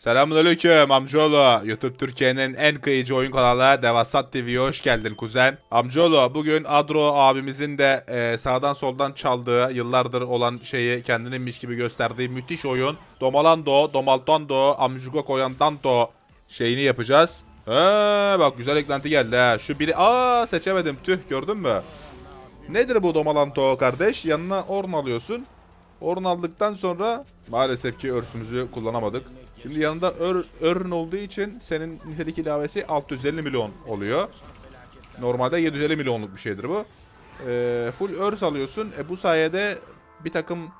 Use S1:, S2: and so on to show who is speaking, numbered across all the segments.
S1: Selamünaleyküm amcaoğlu. YouTube Türkiye'nin en kıyıcı oyun kanalı Devasat TV'ye hoş geldin kuzen. Amcaoğlu bugün Adro abimizin de e, sağdan soldan çaldığı yıllardır olan şeyi kendininmiş gibi gösterdiği müthiş oyun Domalando, Domaltando, Amjugo Koyantando şeyini yapacağız. Ee, bak güzel eklenti geldi ha. Şu biri aa seçemedim tüh gördün mü? Nedir bu Domalanto kardeş? Yanına orn alıyorsun. Orn aldıktan sonra maalesef ki örsümüzü kullanamadık. Şimdi yanında ör, örn olduğu için senin nitelik ilavesi 650 milyon oluyor. Normalde 750 milyonluk bir şeydir bu. Ee, full örs alıyorsun. E, bu sayede bir takım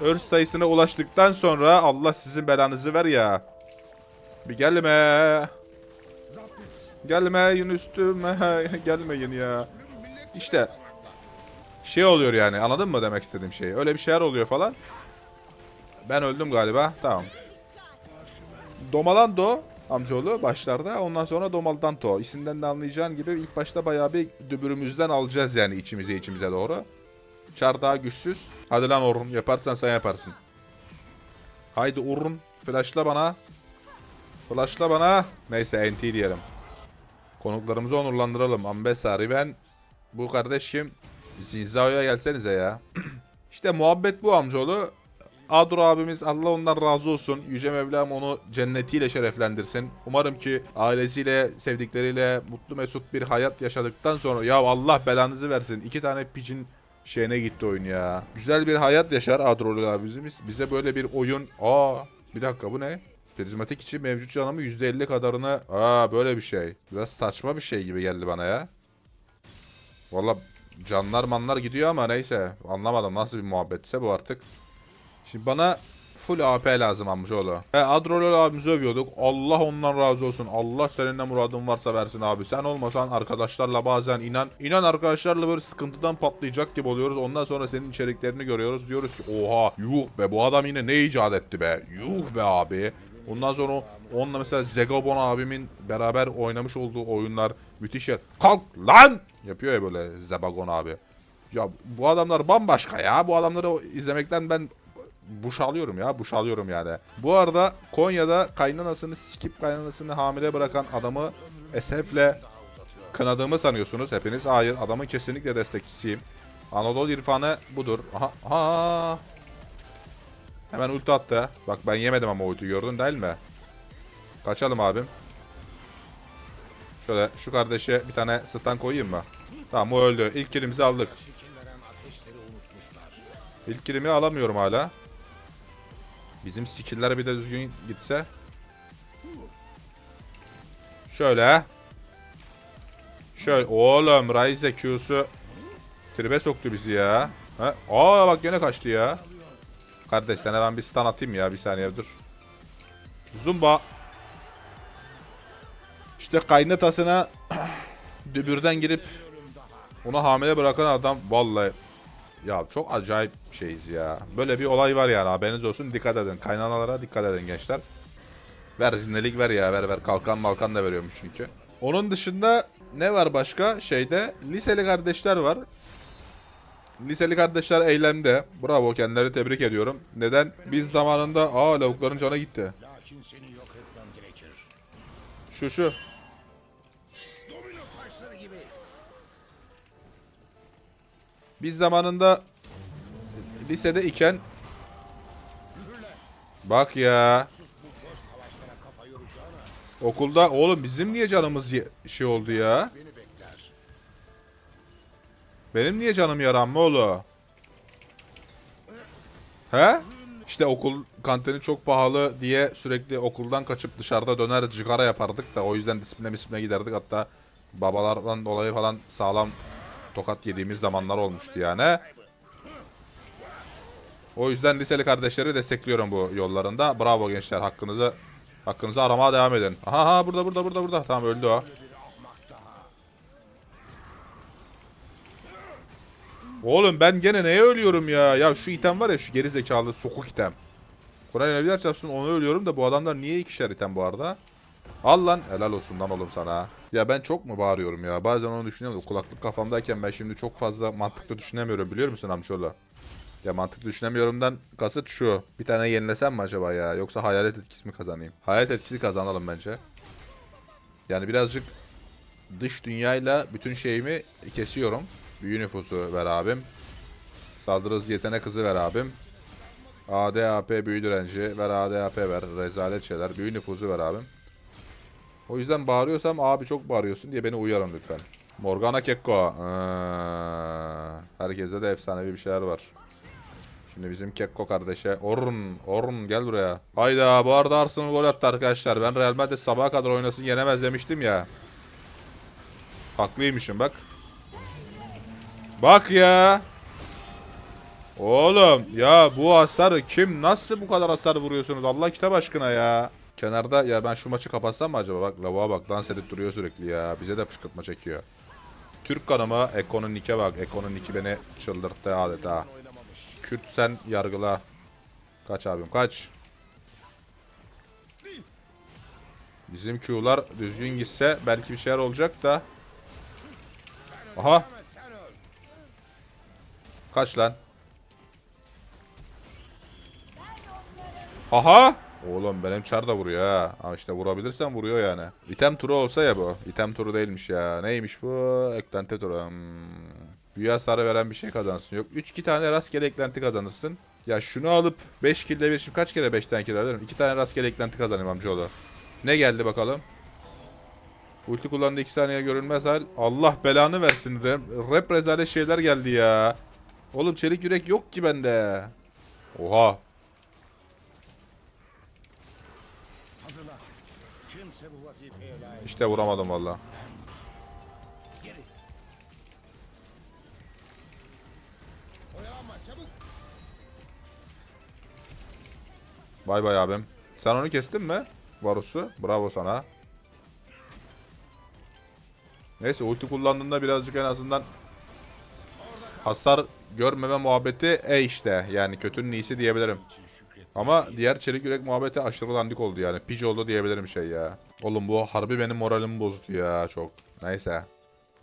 S1: örs sayısına ulaştıktan sonra Allah sizin belanızı ver ya. Bir gelme. Gelmeyin üstüme. Gelmeyin ya. İşte şey oluyor yani anladın mı demek istediğim şey. Öyle bir şeyler oluyor falan. Ben öldüm galiba. Tamam. Domalando amcaoğlu başlarda. Ondan sonra Domaldanto. İsimden de anlayacağın gibi ilk başta bayağı bir dübürümüzden alacağız yani içimize içimize doğru. Çar daha güçsüz. Hadi lan Orun yaparsan sen yaparsın. Haydi Orun flashla bana. Flashla bana. Neyse NT diyelim. Konuklarımızı onurlandıralım. Ambesa, Riven. Bu kardeş kim? Zinzao'ya gelsenize ya. işte muhabbet bu amcaoğlu. Adro abimiz Allah ondan razı olsun. Yüce Mevlam onu cennetiyle şereflendirsin. Umarım ki ailesiyle, sevdikleriyle mutlu mesut bir hayat yaşadıktan sonra ya Allah belanızı versin. iki tane picin şeyine gitti oyun ya. Güzel bir hayat yaşar Adro'lu abimiz. Bize böyle bir oyun... Aa bir dakika bu ne? Prizmatik için mevcut canımı %50 kadarını... Aa böyle bir şey. Biraz saçma bir şey gibi geldi bana ya. Valla canlar manlar gidiyor ama neyse. Anlamadım nasıl bir muhabbetse bu artık. Şimdi bana full AP lazım amcaoğlu. He Adrolol abimizi övüyorduk. Allah ondan razı olsun. Allah senin ne muradın varsa versin abi. Sen olmasan arkadaşlarla bazen inan. inan arkadaşlarla böyle sıkıntıdan patlayacak gibi oluyoruz. Ondan sonra senin içeriklerini görüyoruz. Diyoruz ki oha yuh be bu adam yine ne icat etti be. Yuh be abi. Ondan sonra onunla mesela Zegobon abimin beraber oynamış olduğu oyunlar müthiş yer. Kalk lan! Yapıyor ya böyle Zebagon abi. Ya bu adamlar bambaşka ya. Bu adamları izlemekten ben buş alıyorum ya. Buş alıyorum yani. Bu arada Konya'da kaynanasını sikip kaynanasını hamile bırakan adamı esefle kınadığımı sanıyorsunuz hepiniz. Hayır adamın kesinlikle destekçisiyim. Anadolu irfanı budur. Aha, aha. Hemen ulti attı. Bak ben yemedim ama ulti gördün değil mi? Kaçalım abim. Şöyle şu kardeşe bir tane stun koyayım mı? Tamam o öldü. İlk kilimizi aldık. İlk kilimi alamıyorum hala. Bizim skill'ler bir de düzgün gitse. Şöyle. Şöyle. Oğlum Ryze Q'su tribe soktu bizi ya. Ha? Aa bak gene kaçtı ya. Kardeş sana ben bir stun atayım ya bir saniye dur. Zumba. İşte kaynatasına dübürden girip onu hamile bırakan adam vallahi ya çok acayip şeyiz ya. Böyle bir olay var yani haberiniz olsun dikkat edin. Kaynanalara dikkat edin gençler. Ver zindelik ver ya ver ver kalkan malkan da veriyormuş çünkü. Onun dışında ne var başka şeyde liseli kardeşler var. Liseli kardeşler eylemde. Bravo kendilerini tebrik ediyorum. Neden? Biz zamanında aa lavukların canı gitti. Şu şu. Biz zamanında lisede iken Bak ya. Okulda oğlum bizim niye canımız şey oldu ya? Benim niye canım yaranma oğlum? He? İşte okul kantini çok pahalı diye sürekli okuldan kaçıp dışarıda döner cigara yapardık da o yüzden disipline disipline giderdik hatta babalardan dolayı falan sağlam tokat yediğimiz zamanlar olmuştu yani. O yüzden liseli kardeşleri destekliyorum bu yollarında. Bravo gençler hakkınızı hakkınızı aramaya devam edin. Aha, aha burada burada burada burada. Tamam öldü o. Oğlum ben gene neye ölüyorum ya? Ya şu item var ya şu geri zekalı sokuk item. Kur'an evliler çarpsın onu ölüyorum da bu adamlar niye ikişer item bu arada? Al lan helal olsun lan oğlum sana. Ya ben çok mu bağırıyorum ya? Bazen onu düşünüyorum. Kulaklık kafamdayken ben şimdi çok fazla mantıklı düşünemiyorum biliyor musun amcaoğlu? Ya mantıklı düşünemiyorumdan kasıt şu. Bir tane yenilesem mi acaba ya? Yoksa hayalet etkisi mi kazanayım? Hayalet etkisi kazanalım bence. Yani birazcık dış dünyayla bütün şeyimi kesiyorum. Büyü nüfusu ver abim. Saldırı hızı yetenek hızı ver abim. ADAP büyü direnci ver ADAP ver. Rezalet şeyler. Büyü nüfusu ver abim. O yüzden bağırıyorsam abi çok bağırıyorsun diye beni uyarın lütfen. Morgana Kekko. Aa, herkeste de efsanevi bir şeyler var. Şimdi bizim Kekko kardeşe. Orun, Orun gel buraya. Hayda bu arada Arsenal gol attı arkadaşlar. Ben Real Madrid sabaha kadar oynasın yenemez demiştim ya. Haklıymışım bak. Bak ya. Oğlum ya bu hasarı kim nasıl bu kadar hasar vuruyorsunuz Allah kitap aşkına ya. Kenarda ya ben şu maçı kapatsam mı acaba? Bak lavuğa bak dans edip duruyor sürekli ya. Bize de fışkırtma çekiyor. Türk kanıma Eko'nun nike bak. Eko'nun niki beni çıldırttı adeta. Kürt sen yargıla. Kaç abim kaç. Bizim Q'lar düzgün gitse belki bir şeyler olacak da. Aha kaç lan. Aha. Oğlum benim çar da vuruyor ha. Ama işte vurabilirsen vuruyor yani. İtem turu olsa ya bu. İtem turu değilmiş ya. Neymiş bu? Eklenti turu. Hmm. Büyü hasarı veren bir şey kazansın. Yok 3 2 tane rastgele eklenti kazanırsın. Ya şunu alıp 5 kill'le bir kaç kere 5 tane kill alırım? 2 tane rastgele eklenti kazanayım amcaoğlu. Ne geldi bakalım? Ulti kullandı 2 saniye görünmez hal. Allah belanı versin. Rap, rap rezalet şeyler geldi ya. Oğlum çelik yürek yok ki bende. Oha. İşte vuramadım valla. Bay bay abim. Sen onu kestin mi? Varus'u. Bravo sana. Neyse ulti kullandığında birazcık en azından hasar görmeme muhabbeti e işte. Yani kötünün iyisi diyebilirim. Ama diğer çelik yürek muhabbeti aşırı dandik oldu yani. Piç oldu diyebilirim şey ya. Oğlum bu harbi benim moralimi bozdu ya çok. Neyse.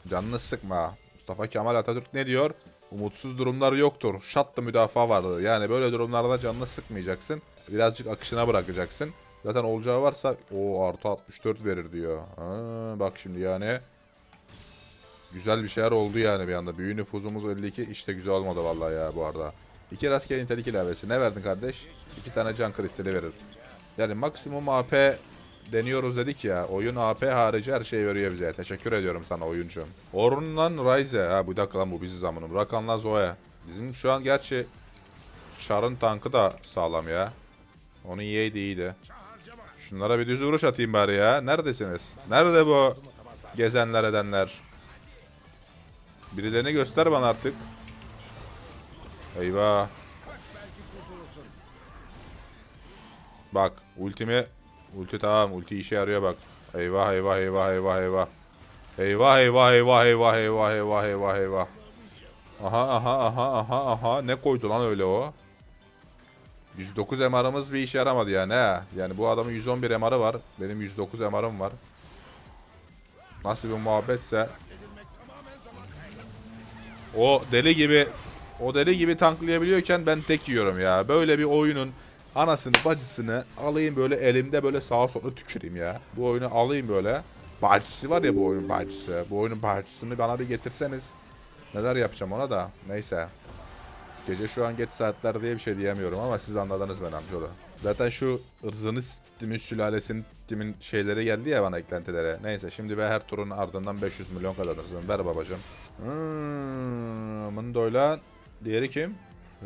S1: Canını sıkma. Mustafa Kemal Atatürk ne diyor? Umutsuz durumlar yoktur. Şatlı müdafaa vardır. Yani böyle durumlarda canını sıkmayacaksın. Birazcık akışına bırakacaksın. Zaten olacağı varsa o artı 64 verir diyor. Ha, bak şimdi yani. Güzel bir şeyler oldu yani bir anda. Büyü nüfuzumuz 52. İşte güzel olmadı vallahi ya bu arada. İki rastgele nitelik ilavesi. Ne verdin kardeş? İki tane can kristali verir. Yani maksimum AP deniyoruz dedik ya. Oyun AP harici her şeyi veriyor bize. Teşekkür ediyorum sana oyuncum. Orun'la Ryze. Ha bu dakika lan bu bizi zamanım. Rakan'la Zoe. Bizim şu an gerçi Char'ın tankı da sağlam ya. Onun iyiydi iyiydi. Şunlara bir düz vuruş atayım bari ya. Neredesiniz? Nerede bu gezenler edenler? Birilerini göster bana artık. Eyvah. Bak ultimi ulti tamam ulti işe yarıyor bak. Eyvah eyvah eyvah eyvah eyvah. Eyvah eyvah eyvah eyvah eyvah eyvah eyvah eyvah. Aha aha aha aha aha ne koydu lan öyle o? 109 MR'ımız bir işe yaramadı yani he. Yani bu adamın 111 MR'ı var. Benim 109 MR'ım var. Nasıl bir muhabbetse o deli gibi o deli gibi tanklayabiliyorken ben tek yiyorum ya. Böyle bir oyunun anasını bacısını alayım böyle elimde böyle sağa sola tüküreyim ya. Bu oyunu alayım böyle. Bacısı var ya bu oyunun bacısı. Bu oyunun bacısını bana bir getirseniz. Neler yapacağım ona da. Neyse. Gece şu an geç saatler diye bir şey diyemiyorum ama siz anladınız ben amcaoğlu. Zaten şu ırzını stimin sülalesinin stimin şeyleri geldi ya bana eklentilere. Neyse şimdi ve her turun ardından 500 milyon kazanırsın. Ver babacım. Hmm, Mundo'yla diğeri kim?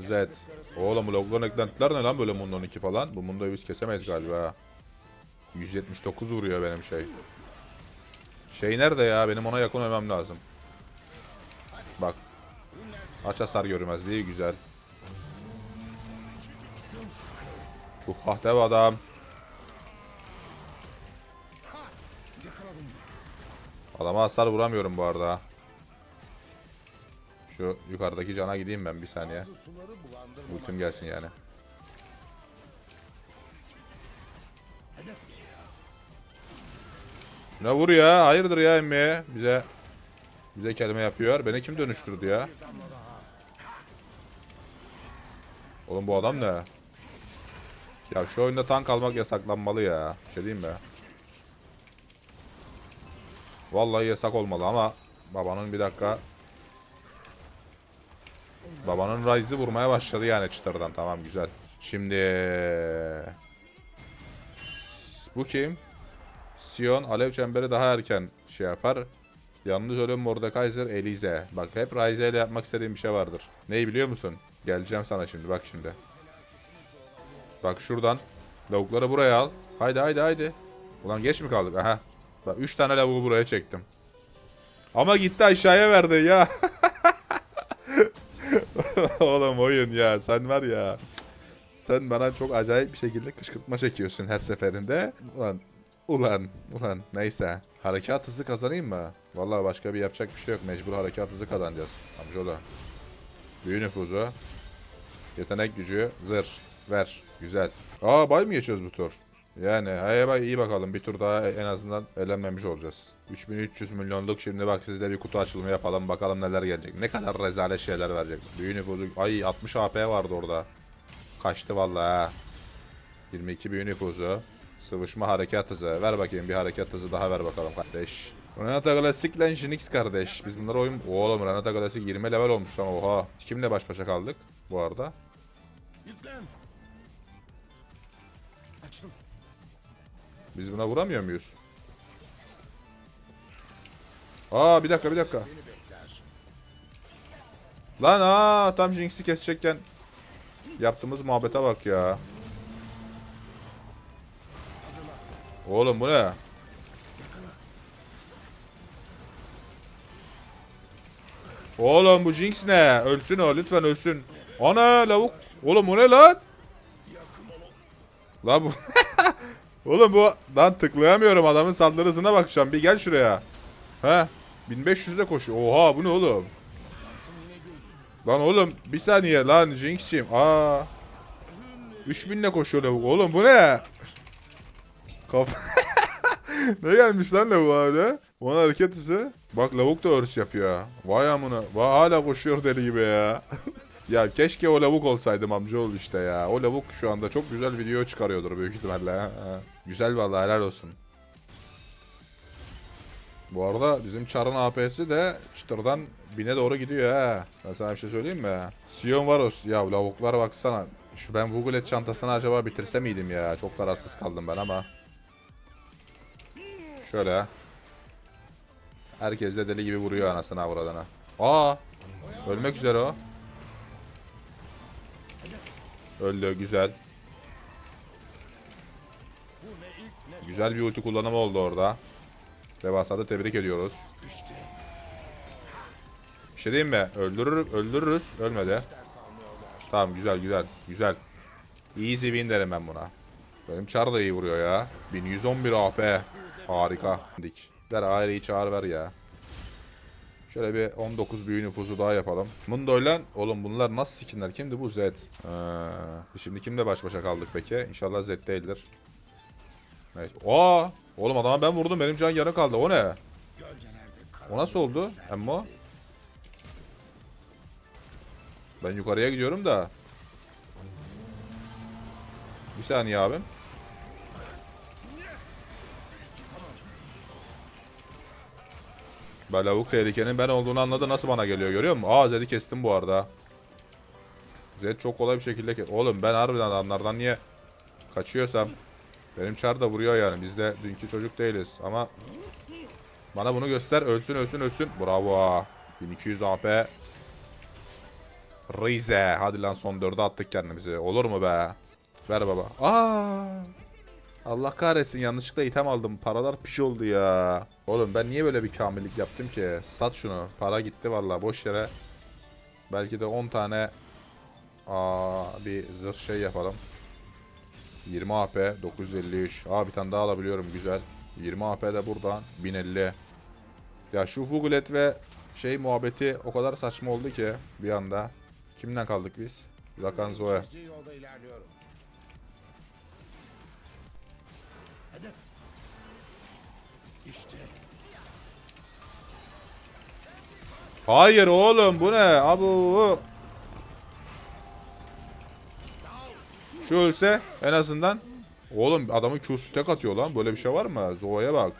S1: Zed. Oğlum bu loglan eklentiler ne lan böyle Mundo'nun 2 falan? Bu Mundo'yu biz kesemeyiz galiba. 179 vuruyor benim şey. Şey nerede ya? Benim ona yakın olmam lazım. Bak. Aç hasar görmezliği güzel. Bu kahte bir adam.
S2: Yakaladım.
S1: Adama hasar vuramıyorum bu arada. Şu yukarıdaki cana gideyim ben bir saniye. Ultim gelsin yani. Şuna vur ya. Hayırdır ya emmi? Bize bize kelime yapıyor. Beni kim dönüştürdü ya? Oğlum bu adam ne? Ya şu oyunda tank almak yasaklanmalı ya. Bir şey diyeyim mi? Vallahi yasak olmalı ama babanın bir dakika Babanın Ryze'ı vurmaya başladı yani çıtırdan. Tamam güzel. Şimdi bu kim? Sion alev çemberi daha erken şey yapar. Yalnız ölüm Mordekaiser Elize. Bak hep Ryze ile yapmak istediğim bir şey vardır. Neyi biliyor musun? Geleceğim sana şimdi bak şimdi. Bak şuradan. Lavukları buraya al. Haydi haydi haydi. Ulan geç mi kaldık? Aha. Bak 3 tane lavuğu buraya çektim. Ama gitti aşağıya verdi ya. Oğlum oyun ya sen var ya. Sen bana çok acayip bir şekilde kışkırtma çekiyorsun her seferinde. Ulan ulan ulan neyse. Harekat hızı kazanayım mı? Vallahi başka bir yapacak bir şey yok. Mecbur harekat hızı kazanacağız. Amcaoğlu. Büyü nüfuzu. Yetenek gücü. Zırh. Ver. Güzel. Aa bay mı geçiyoruz bu tur? Yani bay iyi bakalım. Bir tur daha en azından elenmemiş olacağız. 3300 milyonluk şimdi bak sizde bir kutu açılımı yapalım. Bakalım neler gelecek. Ne kadar rezalet şeyler verecek. Büyü nüfuzu. Ay 60 AP vardı orada. Kaçtı vallahi ha. 22 büyü nüfuzu. Sıvışma harekat hızı. Ver bakayım bir harekat hızı daha ver bakalım kardeş. Renata Classic ile Jinx kardeş. Biz bunları oyun... Oğlum Renata Classic 20 level olmuş ama oha. Kimle baş başa kaldık bu arada? Biz buna vuramıyor muyuz? Aa bir dakika bir dakika. Lan aa tam Jinx'i kesecekken yaptığımız muhabbete bak ya. Oğlum bu ne? Oğlum bu Jinx ne? Ölsün o lütfen ölsün. Ana lavuk. Oğlum bu ne lan? Lan bu. Oğlum bu lan tıklayamıyorum adamın saldırı hızına bakacağım. Bir gel şuraya. He. 1500'de koşuyor. Oha bu ne oğlum? Lan oğlum bir saniye lan Jinx'cim. Aa. 3000'le koşuyor lavuk. Oğlum bu ne? Kaf Ne gelmiş lan lavuk öyle? Ona hareket hızı. Bak lavuk da örs yapıyor. Vay amına. Vay hala koşuyor deli gibi ya. ya keşke o lavuk olsaydım amcaoğlu işte ya. O lavuk şu anda çok güzel video çıkarıyordur büyük ihtimalle. ha. Güzel vallahi helal olsun. Bu arada bizim Char'ın AP'si de çıtırdan bine doğru gidiyor ha. Ben sana bir şey söyleyeyim mi? Sion Varos. Ya lavuklara baksana. Şu ben Vugulet çantasını acaba bitirse miydim ya? Çok kararsız kaldım ben ama. Şöyle. Herkes de deli gibi vuruyor anasını avradına. Aa! Ölmek üzere o. Öldü güzel. Güzel bir ulti kullanımı oldu orada. Devasa'da tebrik ediyoruz. Bir şey diyeyim mi? Öldürür, öldürürüz. Ölmedi. Tamam güzel güzel güzel. Easy win derim ben buna. Benim Char da iyi vuruyor ya. 1111 AP. Harika. Ver aileyi çağır ver ya. Şöyle bir 19 büyü nüfusu daha yapalım. Mundo'yla oğlum bunlar nasıl skinler? Kimdi bu? Z. Ee, şimdi kimle baş başa kaldık peki? İnşallah Z değildir. Evet. Aa! Oğlum adama ben vurdum. Benim can yarı kaldı. O ne? O nasıl oldu? Emmo? Ben yukarıya gidiyorum da. Bir saniye abim. Ben tehlikenin ben olduğunu anladı. Nasıl bana geliyor görüyor musun? Aa Zed'i kestim bu arada. Zed çok kolay bir şekilde kes. Oğlum ben harbiden adamlardan niye kaçıyorsam. Benim çar da vuruyor yani. Biz de dünkü çocuk değiliz. Ama bana bunu göster. Ölsün ölsün ölsün. Bravo. 1200 AP. Rize. Hadi lan son 4'e attık kendimizi. Olur mu be? Ver baba. Aa! Allah kahretsin yanlışlıkla item aldım. Paralar piş oldu ya. Oğlum ben niye böyle bir kamillik yaptım ki? Sat şunu. Para gitti vallahi boş yere. Belki de 10 tane Aa, bir zırh şey yapalım. 20 AP 953. Aa bir tane daha alabiliyorum güzel. 20 AP de buradan 1050. Ya şu Vugulet ve şey muhabbeti o kadar saçma oldu ki bir anda. Kimden kaldık biz? Rakan Zoe. Hayır oğlum bu ne? Abu. Şu ölse en azından. Oğlum adamın Q'su tek atıyor lan. Böyle bir şey var mı? Zoa'ya bak.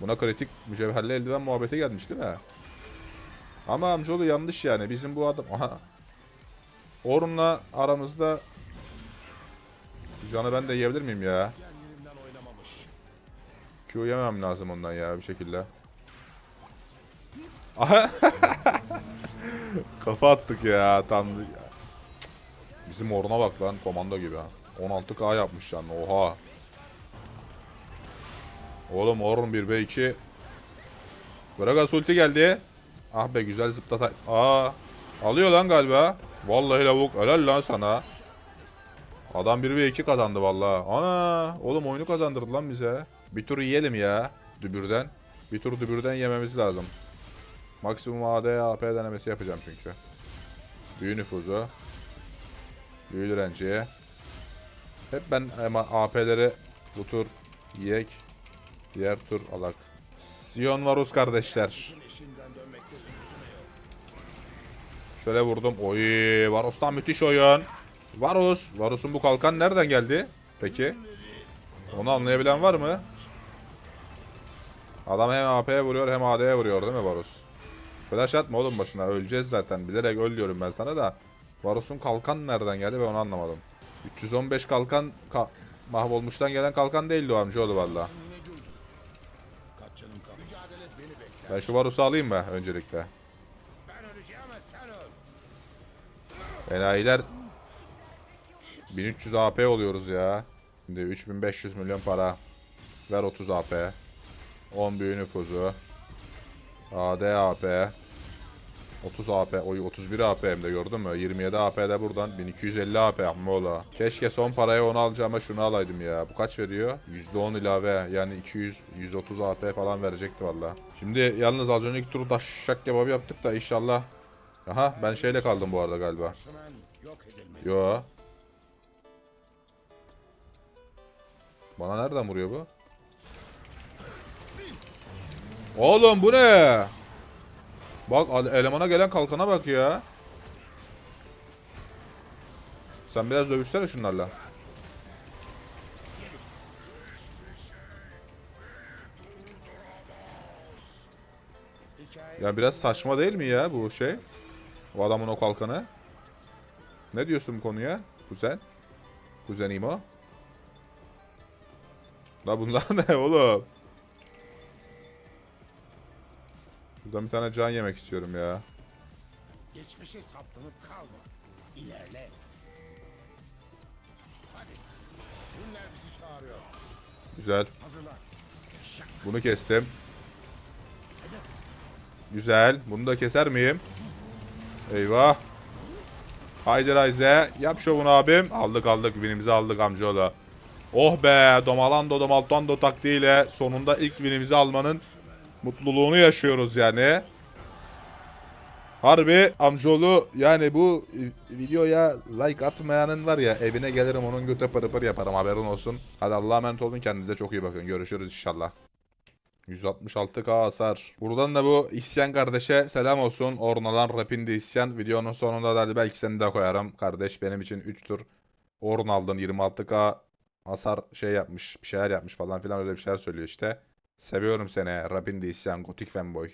S1: Buna kritik mücevherli eldiven muhabbete gelmiş değil mi? Ama amcaoğlu yanlış yani. Bizim bu adam... Aha. Orun'la aramızda... Canı ben de yiyebilir miyim ya? Q yemem lazım ondan ya bir şekilde. Kafa attık ya tam. Bizim oruna bak lan komando gibi. ha. 16k yapmış canlı oha. Oğlum Orun 1v2. Gragas ulti geldi. Ah be güzel zıplata. Aa. Alıyor lan galiba. Vallahi lavuk helal lan sana. Adam 1v2 kazandı vallahi. Ana oğlum oyunu kazandırdı lan bize. Bir tur yiyelim ya dübürden. Bir tur dübürden yememiz lazım. Maksimum AD AP denemesi yapacağım çünkü. Büyü nüfuzu. Büyü direnci. Hep ben ama AP'leri bu tur yiyek. Diğer tur alak. Sion Varus kardeşler. Şöyle vurdum. Oy Varus'tan müthiş oyun. Varus. Varus'un bu kalkan nereden geldi? Peki. Onu anlayabilen var mı? Adam hem AP'ye vuruyor hem AD'ye vuruyor değil mi Varus? Flash atma oğlum başına. Öleceğiz zaten. Bilerek öl diyorum ben sana da. Varus'un kalkan nereden geldi ben onu anlamadım. 315 kalkan ka mahvolmuştan gelen kalkan değildi o amcaoğlu valla. Ben şu Varus'u alayım mı öncelikle? Enayiler 1300 AP oluyoruz ya. Şimdi 3500 milyon para. Ver 30 AP. 10 büyü nüfuzu. AD AP. 30 AP. Oy 31 AP hem de gördün mü? 27 AP de buradan. 1250 AP Ammola. Keşke son paraya onu alacağıma şunu alaydım ya. Bu kaç veriyor? %10 ilave. Yani 200 130 AP falan verecekti valla. Şimdi yalnız az önceki tur daşşak kebabı yaptık da inşallah. Aha ben şeyle kaldım bu arada galiba. Yo. Bana nereden vuruyor bu? Oğlum bu ne? Bak elemana gelen kalkana bak ya. Sen biraz dövüşsene şunlarla. Ya biraz saçma değil mi ya bu şey? O adamın o kalkanı. Ne diyorsun bu konuya? Kuzen? Kuzen İmo? La bunlar ne oğlum? Şuradan bir tane can yemek istiyorum ya.
S2: geçmişe saplanıp kalma. İlerle. Hadi. Günler bizi çağırıyor.
S1: Güzel.
S2: Hazırlan. Şak.
S1: Bunu kestim. Güzel. Bunu da keser miyim? Eyvah. Haydi Rayze. Yap şovunu abim. Aldık aldık. Winimizi aldık amcaoğlu. Oh be. Domalando Domaltando taktiğiyle sonunda ilk winimizi almanın mutluluğunu yaşıyoruz yani. Harbi amcaoğlu yani bu videoya like atmayanın var ya evine gelirim onun göte pırı pır yaparım haberin olsun. Hadi Allah'a emanet olun kendinize çok iyi bakın. Görüşürüz inşallah. 166k hasar. Buradan da bu isyan kardeşe selam olsun. Ornalan rapinde isyan. Videonun sonunda da belki seni de koyarım. Kardeş benim için 3 tur Orn aldın 26k hasar şey yapmış bir şeyler yapmış falan filan öyle bir şeyler söylüyor işte. Seviyorum seni rapinde isyan gotik fanboy.